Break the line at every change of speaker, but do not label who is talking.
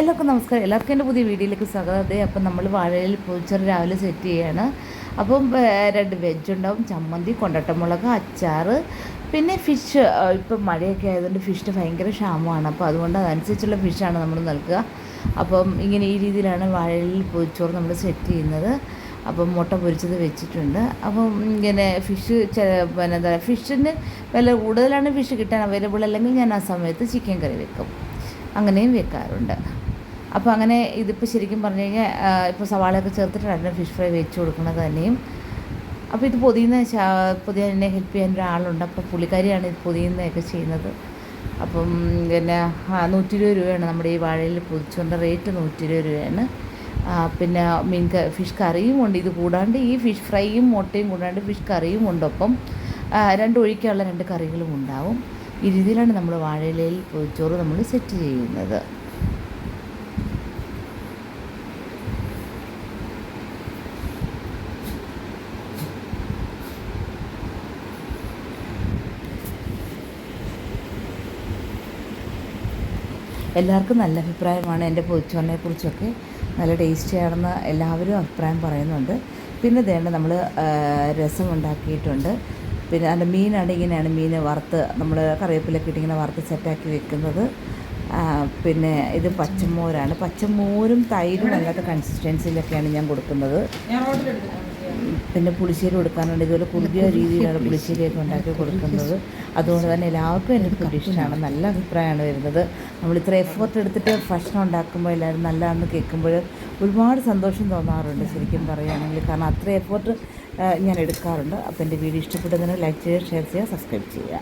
എല്ലാവർക്കും നമസ്കാരം. എല്ലാവർക്കും എന്റെ പുതിയ വീഡിയോയിലേക്ക് സ്വാഗതം. അപ്പം നമ്മൾ വാഴയിൽ പൂച്ചറി രാവിലെ സെറ്റ് ചെയ്യാണ്. അപ്പം രണ്ട് വെജ് ഉണ്ടാവും. ചമ്മന്തി കൊണ്ടട്ടമുളക് അച്ചാർ പിന്നെ ഫിഷ് ഇപ്പം മഴയൊക്കെ ആയതുകൊണ്ട് ഫിഷിന് ഭയങ്കര ക്ഷാമമാണ്. അപ്പോൾ അതുകൊണ്ട് അതനുസരിച്ചുള്ള ഫിഷാണ് നമ്മൾ നൽകുക. അപ്പം ഇങ്ങനെ ഈ രീതിയിലാണ് വാഴയിൽ പൊതിച്ചോറ് നമ്മൾ സെറ്റ് ചെയ്യുന്നത്. അപ്പം മുട്ട പൊരിച്ചത് വെച്ചിട്ടുണ്ട്. അപ്പം ഇങ്ങനെ ഫിഷ് ചില പിന്നെ എന്താ ഫിഷിന് വില കൂടുതലാണ് ഫിഷ് കിട്ടാൻ അവൈലബിൾ അല്ലെങ്കിൽ ഞാൻ ആ സമയത്ത് ചിക്കൻ കറി വെക്കും. അങ്ങനെയും വെക്കാറുണ്ട്. അപ്പോൾ അങ്ങനെ ഇതിപ്പോൾ ശരിക്കും പറഞ്ഞു കഴിഞ്ഞാൽ ഇപ്പോൾ സവാളയൊക്കെ ചേർത്തിട്ടാണ് ഫിഷ് ഫ്രൈ വെച്ച് കൊടുക്കുന്നത് തന്നെയും. അപ്പോൾ ഇത് പൊതിയുന്ന പുതിയ എന്നെ ഹെൽപ്പ് ചെയ്യാൻ ഒരാളുണ്ട്. അപ്പോൾ പുള്ളിക്കാരിയാണ് ഇത് പൊതിയുന്നതൊക്കെ ചെയ്യുന്നത്. അപ്പം പിന്നെ നൂറ്റി ഇരുപത് രൂപയാണ് നമ്മുടെ ഈ വാഴയിൽ പൊതിച്ചുകൊണ്ട് റേറ്റ് നൂറ്റി ഇരുപത് രൂപയാണ് പിന്നെ മീൻ ഫിഷ് കറിയും ഉണ്ട്. ഇത് കൂടാണ്ട് ഈ ഫിഷ് ഫ്രൈയും മുട്ടയും കൂടാണ്ട് ഫിഷ് കറിയും ഉണ്ട്. ഒപ്പം രണ്ട് ഒഴിക്കാനുള്ള രണ്ട് കറികളും ഉണ്ടാവും. ഈ രീതിയിലാണ് നമ്മൾ വാഴയിലയിൽ പൊതിച്ചോറ് നമ്മൾ സെറ്റ് ചെയ്യുന്നത്. എല്ലാവർക്കും നല്ല അഭിപ്രായമാണ് എന്റെ പൊതിച്ചോറിനെക്കുറിച്ചൊക്കെ നല്ല ടേസ്റ്റിയാണെന്ന് എല്ലാവരും അഭിപ്രായം പറയുന്നുണ്ട്. പിന്നെ ദേണ്ട നമ്മൾ രസം ഉണ്ടാക്കിയിട്ടുണ്ട് പിന്നെ അതിന്റെ മീനാണ് ഇങ്ങനെയാണ് മീൻ വറുത്ത് നമ്മൾ കറിവേപ്പിലൊക്കെ ഇട്ട് ഇങ്ങനെ വറുത്ത് സെറ്റാക്കി വെക്കുന്നത്. പിന്നെ ഇത് പച്ചമോരാണ്. പച്ചമോരും തൈരും അല്ലാത്ത കൺസിസ്റ്റൻസിയിലൊക്കെയാണ് ഞാൻ കൊടുക്കുന്നത്. പിന്നെ പുളിശ്ശേരി കൊടുക്കാറുണ്ട് ഇതുപോലെ കുറുകിയ രീതിയിലാണ് പുളിശ്ശേരിയൊക്കെ ഉണ്ടാക്കി കൊടുക്കുന്നത്. അതുകൊണ്ട് തന്നെ എല്ലാവർക്കും എന്റെ ഫുഡ് ഇഷ്ടമാണ്. നല്ല അഭിപ്രായമാണ് വരുന്നത്. നമ്മൾ ഇത്ര എഫേർട്ട് എടുത്തിട്ട് ഭക്ഷണം ഉണ്ടാക്കുമ്പോൾ എല്ലാവരും നല്ലതാണെന്ന് കേൾക്കുമ്പോൾ ഒരുപാട് സന്തോഷം തോന്നാറുണ്ട് ശരിക്കും പറയുകയാണെങ്കിൽ. കാരണം അത്ര എഫേർട്ട് ഞാൻ എടുക്കാറുണ്ട്. അപ്പോൾ എന്റെ വീഡിയോ ഇഷ്ടപ്പെട്ടതിന് ലൈക്ക് ചെയ്യുക ഷെയർ ചെയ്യുക സബ്സ്ക്രൈബ് ചെയ്യുക.